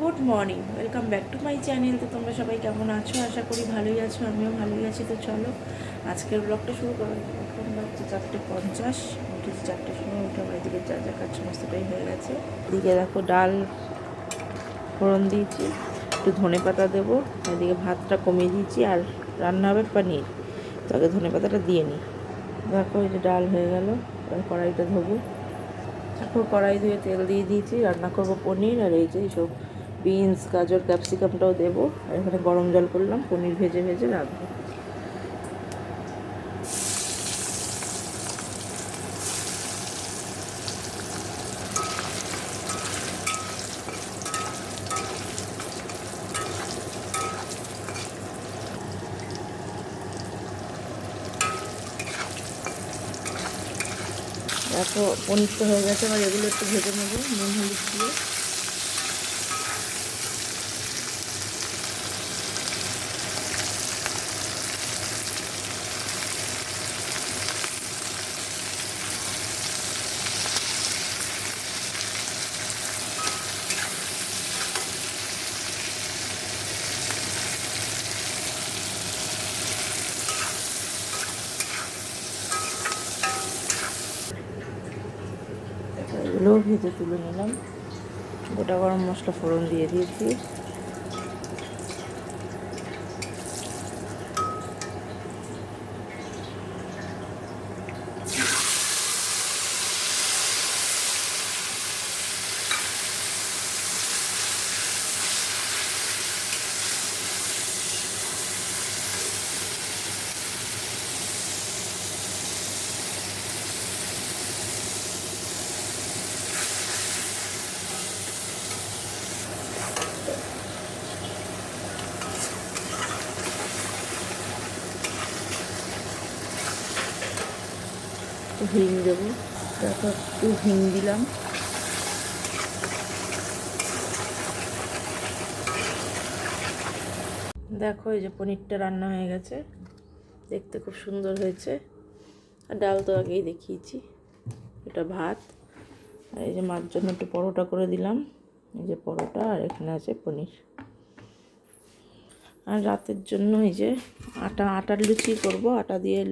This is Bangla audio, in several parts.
Good morning, welcome back to my channel. তো তোমরা সবাই কেমন আছো? আশা করি ভালোই আছো, আমিও ভালোই আছি। তো চলো, আজকের ব্লগটা শুরু করো এখন বাজছে চারটে পঞ্চাশ, উঠেছি চারটের সময় উঠে আমার এদিকে যা যা কাজ সমস্তটাই হয়ে গেছে। এদিকে দেখো ডাল ফোড়ন দিয়েছি, একটু ধনে পাতা দেবো, এদিকে ভাতটা কমিয়ে দিয়েছি, আর রান্না হবে পনির। তো আগে ধনে পাতাটা দিয়ে নিই। দেখো এই যে ডাল হয়ে গেল, এবার কড়াইটা ধোবো। এখন কড়াই ধুয়ে তেল দিয়ে দিয়েছি, রান্না করব পনির, আর এই যে এইসব বিনস, গাজর, ক্যাপসিকামটাও দেবো। আর এখানে গরম জল করলাম, পনির ভেজে ভেজে রাখব। দেখো পনির তো হয়ে গেছে, এবার এগুলো একটু ভেজে নেব, নুন, হলুদ দিয়ে। ভেজে তুলে নিলাম। গোটা গরম মশলা ফোড়ন দিয়ে দিয়েছি। হিং দেবো। তারপর একটু হিং দিলাম। দেখো, এই যে পনিরটা রান্না হয়ে গেছে। দেখতে খুব সুন্দর হয়েছে। আর ডাল তো আগেই দেখিয়েছি। এটা ভাত। আর এই যে মার জন্য একটু পরোটা করে দিলাম। এই যে পরোটা আর এখানে আছে পনির। আর রাতের জন্য এই যে আটা, আটার লুচি করব। আটা দিয়ে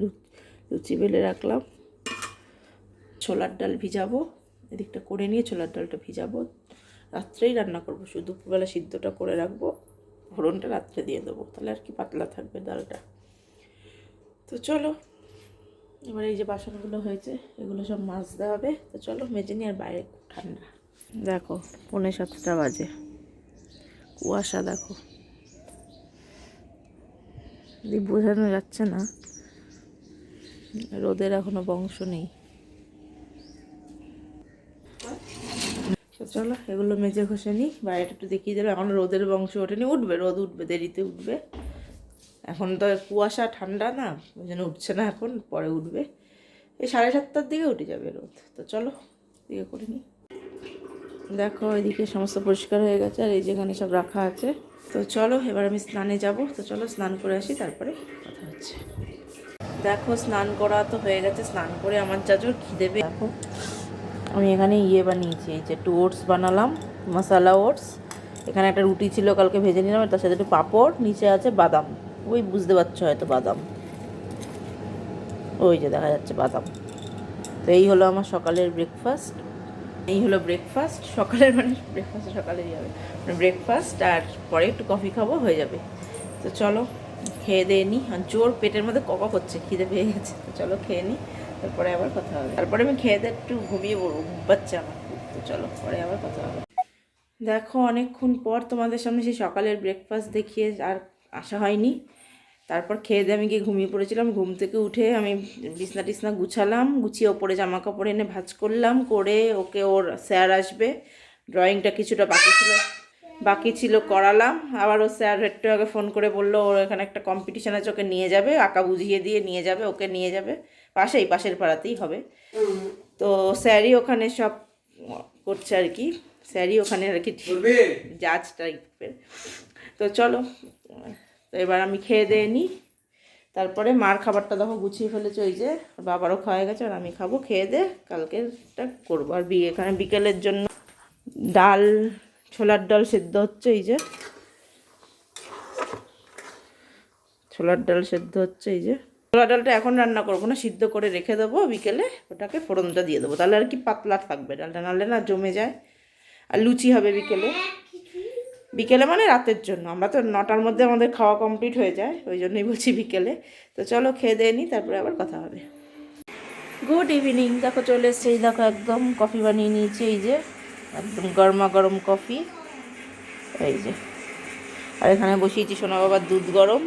লুচি বেলে রাখলাম। ছোলার ডাল ভিজাবো, এদিকটা করে নিয়ে ছোলার ডালটা ভিজাবো। রাত্রেই রান্না করব, শুধু দুপুরবেলা সিদ্ধটা করে রাখব, ফোড়নটা রাত্রে দিয়ে দেবো, তাহলে আর কি পাতলা থাকবে ডালটা। তো চলো, এবার এই যে বাসনগুলো হয়েছে, এগুলো সব মাজতে হবে, তো চলো মেজে নিয়ে আর বাইরে ঠান্ডা। দেখো, পৌনে সাতটা বাজে। কুয়াশা, দেখো। বোঝানো যাচ্ছে না, রোদের এখনও বংশ নেই তো চলো, এগুলো মেজে ঘষে নিই, বাইরেটা একটু দেখিয়ে দিলাম। এখন রোদের বংশ ওঠেনি, উঠবে, রোদ উঠবে, দেরিতে উঠবে। এখন তো কুয়াশা, ঠান্ডা না, ওই জন্য উঠছে না এখন, পরে উঠবে। এই সাড়ে সাতটার দিকে উঠে যাবে রোদ। তো চলো দিকে করে নিই। দেখো, এদিকে সমস্ত পরিষ্কার হয়ে গেছে, আর এই যেখানে সব রাখা আছে। তো চলো, এবার আমি স্নানে যাব। তো চলো, স্নান করে আসি, তারপরে কথা হচ্ছে। দেখো, স্নান করা তো হয়ে গেছে, স্নান করে আমার যাজোর খিদে পেয়ে দেখো আমি এখানে ইয়ে বানিয়েছি, এই যে একটু ওটস বানালাম, মশালা ওটস। এখানে একটা রুটি ছিল, কালকে ভেজে নিলাম তার সাথে একটু পাঁপড়, নিচে আছে বাদাম। ওই বুঝতে পারছ হয়তো বাদাম। ওই যে দেখা যাচ্ছে বাদাম। তো এই হলো আমার সকালের ব্রেকফাস্ট এই হলো ব্রেকফাস্ট সকালের মানে ব্রেকফাস্ট সকালেই যাবে ব্রেকফাস্ট আর পরে একটু কফি খাব, হয়ে যাবে। তো চলো, খেয়ে দিয়ে নিই জোর পেটের মধ্যে কক করছে, খিদে পেয়ে গেছে। তো চলো, খেয়ে নিই তারপরে আবার কথা হবে। তারপরে আমি খেয়ে দিয়ে একটু ঘুমিয়ে পড়ব, ঘুম পাচ্ছে আমার তো চলো, পরে আবার কথা হবে। দেখো, অনেকক্ষণ পর তোমাদের সামনে সেই সকালের ব্রেকফাস্ট দেখিয়ে আর আসা হয়নি। তারপর খেয়ে দিয়ে আমি গিয়ে ঘুমিয়ে পড়েছিলাম। ঘুম থেকে উঠে আমি বিছনা টিছনা গুছালাম, গুছিয়ে ওপরে জামা কাপড় এনে ভাঁজ করলাম, করে ওকে ওর স্যার আসবে। ড্রয়িংটা কিছুটা বাকি ছিল বাকি ছিল করালাম। আবার ও স্যার একটু আগে ফোন করে বলল ওর এখানে একটা কম্পিটিশন আছে, ওকে নিয়ে যাবে। আঁকা বুঝিয়ে দিয়ে নিয়ে যাবে, ওকে নিয়ে যাবে। পাশেই পাশের পাড়াতেই হবে। তো স্যারই ওখানে সব করছে আর কি। স্যারই ওখানে আর কি জাজ টাইপের তো চলো তো এবার আমি খেয়ে দিয়ে নিই তারপরে মার খাবারটা দেখো গুছিয়ে ফেলেছে ওই যে বাবারও খাওয়া গেছে আর আমি খাব খেয়ে দে কালকেরটা করব। আর বি এখানে বিকেলের জন্য ডাল ছোলার ডাল সেদ্ধ হচ্ছে এই যে। ছোলার ডাল সেদ্ধ হচ্ছে এই যে। ছোলার ডালটা এখন রান্না করব না, সিদ্ধ করে রেখে দেবো, বিকেলে ওটাকে ফোড়নটা দিয়ে দেবো। তাহলে আর কি পাতলা থাকবে ডালটা, নাহলে না জমে যায়। আর লুচি হবে বিকেলে। বিকেলে মানে রাতের জন্য। আমরা তো নটার মধ্যে আমাদের খাওয়া কমপ্লিট হয়ে যায়, ওই জন্যই বলছি বিকেলে। তো চলো খেয়ে দিয়ে নিই তারপরে আবার কথা হবে। Good evening. দেখো চলে এসছে এই দেখো একদম কফি বানিয়ে নিয়েছি, এই যে একদম গরমা গরম কফি। এই যে। আর এখানে বসিয়েছি সোনা বাবার দুধ গরম।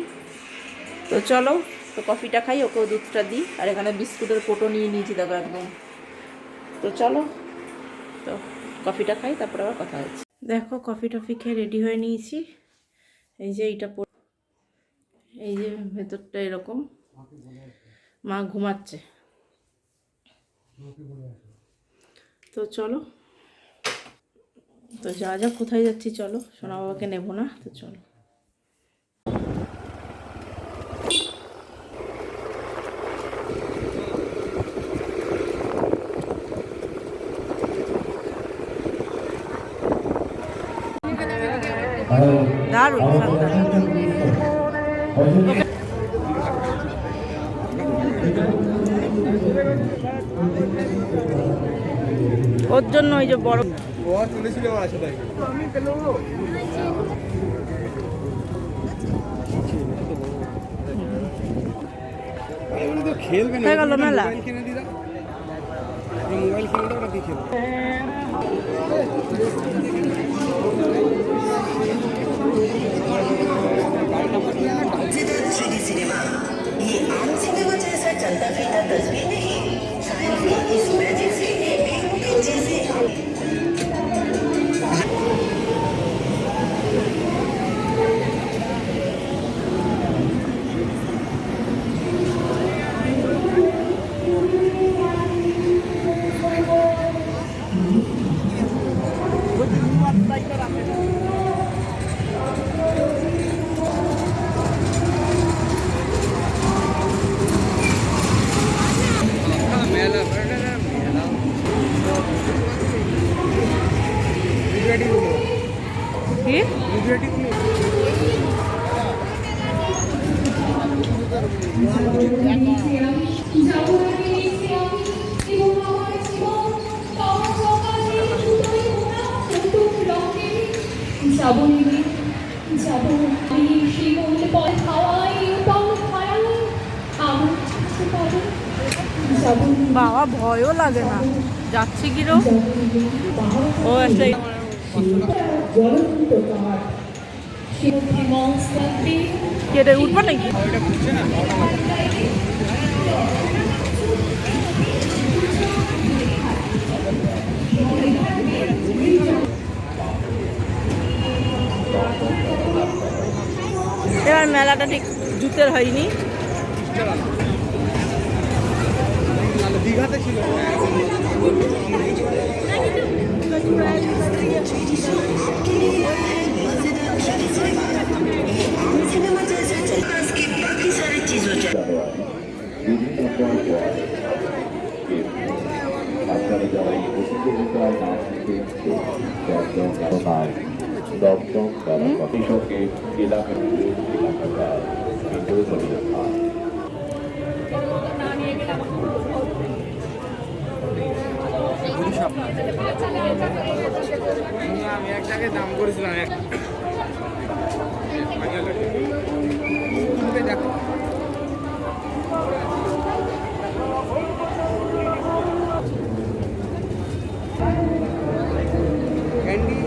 তো চলো তো কফিটা খাই, ওকেও দুধটা দিই। আর এখানে বিস্কুটের কোটো নিয়ে নিয়েছি দেখো একদম। তো চলো, তো কফিটা খাই, তারপরে আবার কথা হচ্ছে। দেখো, কফি টফি খেয়ে রেডি হয়ে নিয়েছি। এই যে এইটা এই যে ভেতরটা এরকম। মা ঘুমাচ্ছে। তো চলো। তো যা যা, কোথায় যাচ্ছি চলো? সোনা বাবাকে নেব না, তো চলো। দারুণ ওর জন্য ওই যে বড় ও তুলেছিল আমার সাথে তো খেলবে না গেল মেলা। কিনে মোবাইল কিনে খেলবে थ्री सिनेमा ये आम सिनेमा जैसा चलता फिरता तस्वीर কি গুজরাটি গুলো যাব যাব আমি শিমুল পয় খাওয়াই টং খাওয়াই আমার ইচ্ছে করে যাব বাবা ভয়ও লাগে না যাচ্ছে কিরো ও একটা কেটে নাকি? এবার মেলাটা ঠিক জুতের হয়নি। বিভিন্ন পর্যায়ে আপনারা যারা এই প্রতিযোগিতায় নাম লিখেছে দশম কারণায় দশম তারা কৃষকে এলাকা এলাকাটা ভিতরে আমি এক জায়গায় দাম করেছিলাম এক দেখো ক্যান্ডি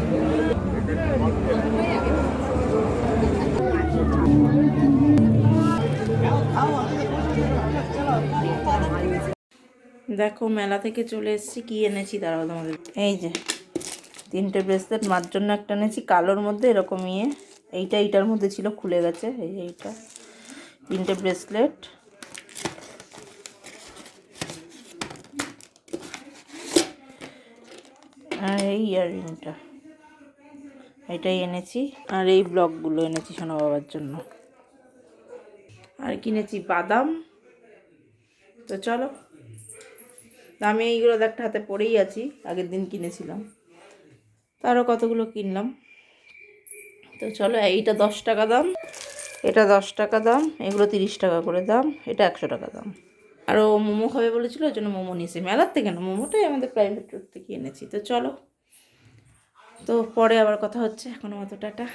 দেখো, মেলা থেকে চলে এসেছি, কি এনেছি? দাঁড়াও তোমাদের। এই যে, তিনটে ব্রেসলেট মার জন্য একটা এনেছি, কালোর মধ্যে এরকম ইয়ে। এইটা, এইটার মধ্যে ছিল, খুলে গেছে, এই এইটা। তিনটে ব্রেসলেট আর এই ইয়াররিংটা এটাই এনেছি। আর এই ব্লকগুলো এনেছি সোনা বাবার জন্য। আর কিনেছি বাদাম। তো চলো তা আমি এইগুলো একটা হাতে পরেই আছি, আগের দিন কিনেছিলাম। তারও কতগুলো কিনলাম। তো চলো, এইটা দশ টাকা দাম, এটা দশ টাকা দাম, এগুলো তিরিশ টাকা করে দাম, এটা একশো টাকা দাম। আরও মোমো খাবে বলেছিল, ওই জন্য মোমো নিয়েছি মেলার থেকে না, মোমোটাই আমাদের প্রাইভেট রোড থেকে এনেছি। তো চলো, তো পরে আবার কথা হচ্ছে, এখনও মতো, টাটা।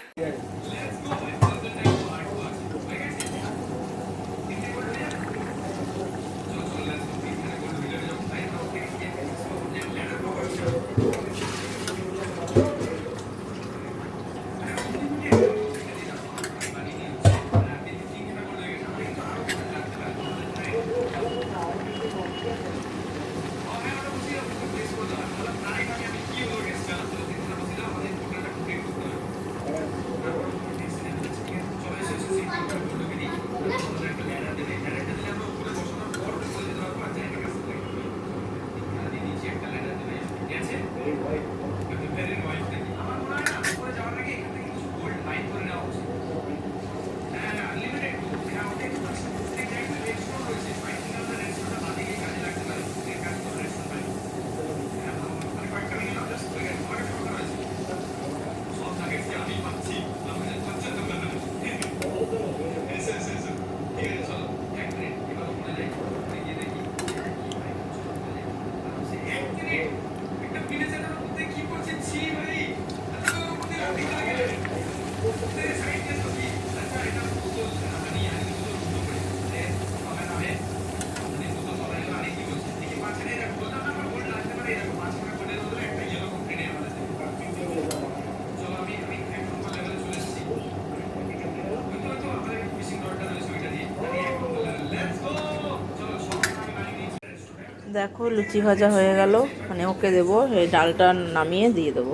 দেখো, লুচি ভাজা হয়ে গেল। মানে ওকে দেবো, এই ডালটা নামিয়ে দিয়ে দেবো।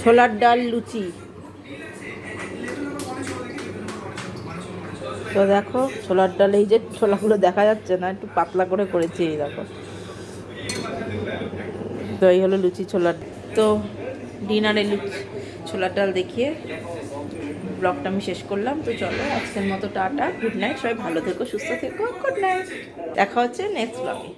ছোলার ডাল, লুচি। তো দেখো, ছোলার ডাল, এই যে ছোলাগুলো দেখা যাচ্ছে না, একটু পাতলা করে করেছি, এই দেখো। তো এই হলো লুচি ছোলার, তো ডিনারে লুচি ছোলার ডাল দেখিয়ে ব্লগটা আমি শেষ করলাম। তো চলো, আজকের মতো টাটা গুড নাইট সবাই ভালো থেকো, সুস্থ থেকো গুড নাইট দেখা হচ্ছে নেক্সট ব্লগে